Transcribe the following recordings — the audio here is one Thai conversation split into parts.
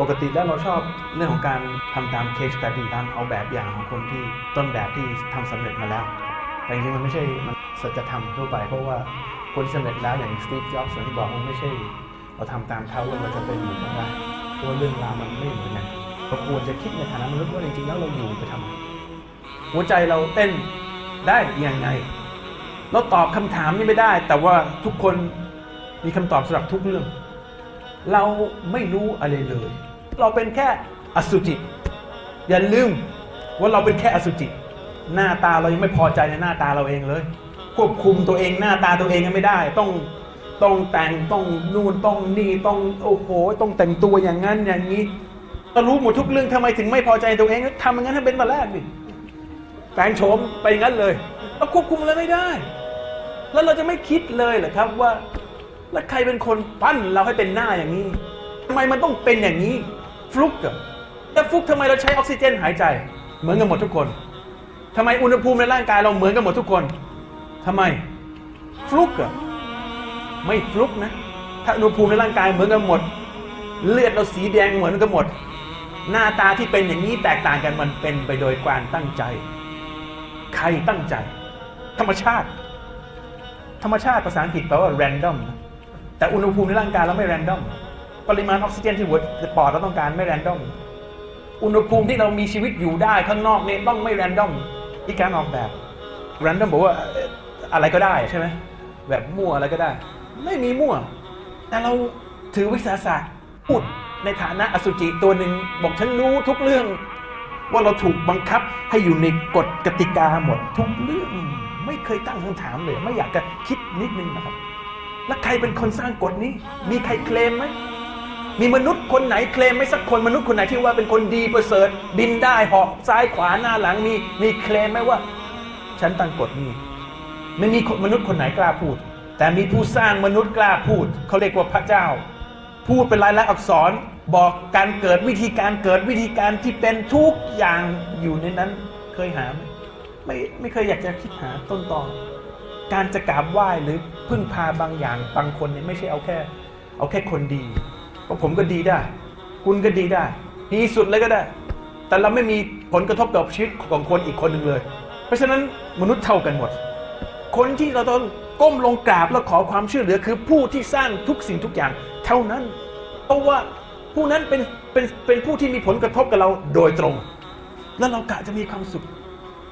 ปกติแล้วเราชอบเรื่องของการทำตาม case study ตามเอาแบบอย่างของคนที่ต้นแบบที่ทำสำเร็จมาแล้ว แต่จริงๆมันไม่ใช่มันสัจธรรมทั่วไปเพราะว่าคนที่สำเร็จแล้วอย่างสตีฟจ็อบส์ที่บอกมันไม่ใช่เราทำตามเขาแล้วเราจะเป็นเหมือนกันได้เพราะว่าเรื่องราวมันไม่เหมือนกันเราควรจะคิดในฐานะมนุษย์ว่าจริงๆแล้วเราอยู่ไปทำไมหัวใจเราเต้นได้ยังไง เราตอบคำถามนี้ไม่ได้ แต่ว่าทุกคนมีคำตอบสำหรับทุกเรื่อง เราไม่รู้อะไรเลย เราเป็นแค่อสุจิ อย่าลืมว่าเราเป็นแค่อสุจิ หน้าตาเรายังไม่พอใจในหน้าตาเราเองเลย ควบคุมตัวเองหน้าตาตัวเองยังไม่ได้ ต้องต้องแต่งต้องนู่นต้องนี่ต้องโอ้โหต้องแต่งตัวอย่างนั้นอย่างนี้ก็รู้หมดทุกเรื่องทำไมถึงไม่พอใจตัวเองทำอย่างนั้นให้เป็นมาแรกดิแต่งโฉมไปอย่างนั้นเลยเราควบคุมอะไรไม่ได้ แล้วเราจะไม่คิดเลยเหรอครับว่า แล้วใครเป็นคนปั้นเราให้เป็นหน้าอย่างนี้ทำไมมันต้องเป็นอย่างนี้ ฟลุกอะแต่ฟลุกทำไมเราใช้ออกซิเจนหายใจ เหมือนกันหมดทุกคนทำไมอุณหภูมิในร่างกายเราเหมือนกันหมดทุกคนทำไมฟลุกอะไม่ฟลุกนะ ถ้าอุณหภูมิในร่างกายเหมือนกันหมด เลือดเราสีแดงเหมือนกันหมด หน้าตาที่เป็นอย่างนี้แตกต่างกันมันเป็นไปโดยการตั้งใจ ใครตั้งใจ ธรรมชาติ ธรรมชาติภาษาอังกฤษแปลว่า random แต่อุณหภูมิในร่างกายเราไม่ random ปริมาณออกซิเจนที่หัวปอดเราต้องการไม่ random อุณหภูมิที่เรามีชีวิตอยู่ได้ข้างนอกเนี่ยต้องไม่ random ที่การออกแบบ random บอกว่าเอ่ออะไรก็ได้ใช่ไหมแบบมั่วอะไรก็ได้ ไม่มีมั่ว แต่เราถือวิสาสะพูดในฐานะอสุจิตัวหนึ่งบอกฉันรู้ทุกเรื่อง ว่าเราถูกบังคับให้อยู่ในกฎกติกาหมด ทุกเรื่องไม่เคยตั้งคำถามเลย ไม่อยากจะคิดนิดนึงนะครับ แล้วใครเป็นคนสร้างกฎนี้ มีใครเคลมไหม มีมนุษย์คนไหนเคลมไหมสักคนมนุษย์คนไหนที่ว่าเป็นคนดีประเสริฐ บินได้เหอกซ้ายขวาหน้าหลังมีมีเคลมไหมว่า ฉันตั้งกฎนี้ไม่มีคนมนุษย์คนไหนกล้าพูด แต่มีผู้สร้างมนุษย์กล้าพูดเขาเรียกว่าพระเจ้า พูดเป็นลายลักษณ์อักษรบอกการเกิดวิธีการเกิดวิธีการที่เป็นทุกอย่างอยู่ในนั้นเคยหาไหมไม่ไม่เคยอยากจะคิดหาต้นตอการจะกราบไหว้หรือพึ่งพาบางอย่างบางคนเนี่ยไม่ใช่เอาแค่ เอาแค่คนดี เพราะผมก็ดีได้ คุณก็ดีได้ ดีสุดเลยก็ได้ แต่เราไม่มีผลกระทบกับชีวิตของคนอีกคนหนึ่งเลย เพราะฉะนั้นมนุษย์เท่ากันหมด คนที่เราต้องก้มลงกราบแล้วขอความช่วยเหลือคือผู้ที่สร้างทุกสิ่งทุกอย่าง เท่านั้น เพราะว่าผู้นั้นเป็นเป็นเป็นผู้ที่มีผลกระทบกับเราโดยตรง แล้วเรากะจะมีความสุข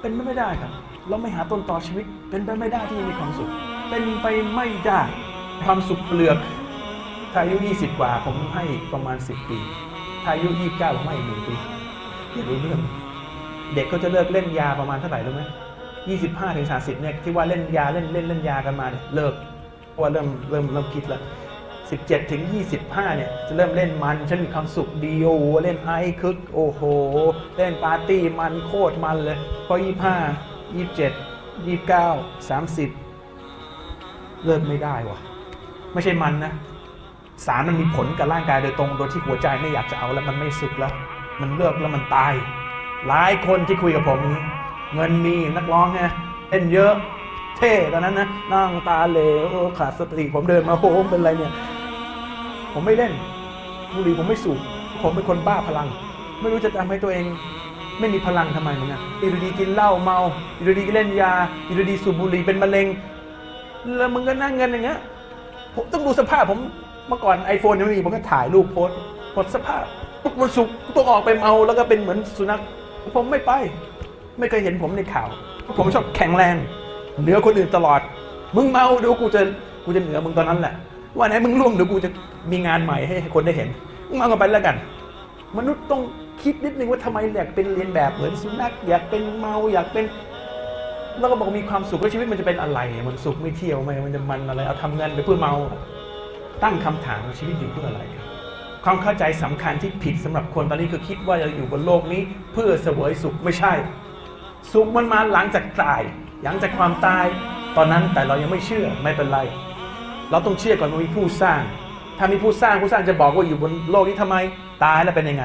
เป็นไปไม่ได้ครับ เราไม่หาต้นต่อชีวิต เป็นไปไม่ได้ที่จะมีความสุข เป็นไปไม่ได้ ความสุขเปลือก ถ้าอายุ 20 กว่าผมให้ประมาณ 10 ปีถ้าอายุ 29 ผมให้หนึ่งปีอย่ารู้เรื่อง เด็กเขาจะเลิกเล่นยาประมาณเท่าไหร่รู้ไหม25ถึง30เนี่ยที่ว่าเล่นยาเล่นเล่นเล่นยากันมาเนี่ยเลิกเพราะว่าเริ่มเริ่มเริ่มคิดแล้ว17ถึง25เนี่ยจะเริ่มเล่นมันฉันมีความสุขดีโอเล่นไอคึกโอ้โห เล่นปาร์ตี้มันโคตรมันเลยพอ25 27 29 30เลิกไม่ได้วะไม่ใช่มันนะ สารมันมีผลกับร่างกายโดยตรง โดยที่หัวใจไม่อยากจะเอาแล้วมันไม่สุขแล้ว มันเลิกแล้วมันตาย หลายคนที่คุยกับผมนี้ เงินมีนักร้องไงเล่นเยอะ เท่ตอนนั้นนะนั่งตาเหลวขาดสติผมเดินมาโอ้โหเป็นไรเนี่ย ผมไม่เล่นบุหรี่ผมไม่สูบผมเป็นคนบ้าพลัง ไม่รู้จะทำให้ตัวเองไม่มีพลังทำไมเหมือนกันอยู่ดีกินเหล้าเมาอยู่ดีเล่นยาอยู่ดีสูบบุหรี่เป็นมะเร็ง แล้วมึงก็นั่งเงินอย่างเงี้ยผมต้องดูสภาพผม เมื่อก่อนไอโฟนยังไม่มีผมก็ถ่ายรูปโพสต์หมดสภาพทุกวันศุกร์ต้องออกไปเมาแล้วก็เป็นเหมือนสุนัข ผมไม่ไป ไม่เคยเห็นผมในข่าว ผมชอบแข็งแรง เหนือคนอื่นตลอด มึงเมาเดี๋ยวกูจะกูจะเหนือมึงตอนนั้นแหละว่าไหนมึงล่วงเดี๋ยวกูจะมีงานใหม่ให้คนได้เห็นมึงเมากันไปแล้วกัน มนุษย์ต้องคิดนิดนึงว่าทำไมอยากเป็นเรียนแบบเหมือนสุนัขอยากเป็นเมาอยากเป็นแล้วก็บอกมีความสุขแล้วชีวิตมันจะเป็นอะไร มันสุขไม่เที่ยวไหมมันจะมันอะไรเอาทำเงินไปเพื่อเมา ตั้งคำถามว่าชีวิตอยู่เพื่ออะไร ความเข้าใจสำคัญที่ผิดสำหรับคนตอนนี้คือคิดว่าเราอยู่บนโลกนี้ เพื่อเสวยสุขไม่ใช่ สุขมันมาหลังจากตาย หลังจากความตาย ตอนนั้นแต่เรายังไม่เชื่อไม่เป็นไร เราต้องเชื่อก่อนว่ามีผู้สร้าง ถ้ามีผู้สร้างผู้สร้างจะบอกว่าอยู่บนโลกนี้ทำไม ตายแล้วเป็นยังไง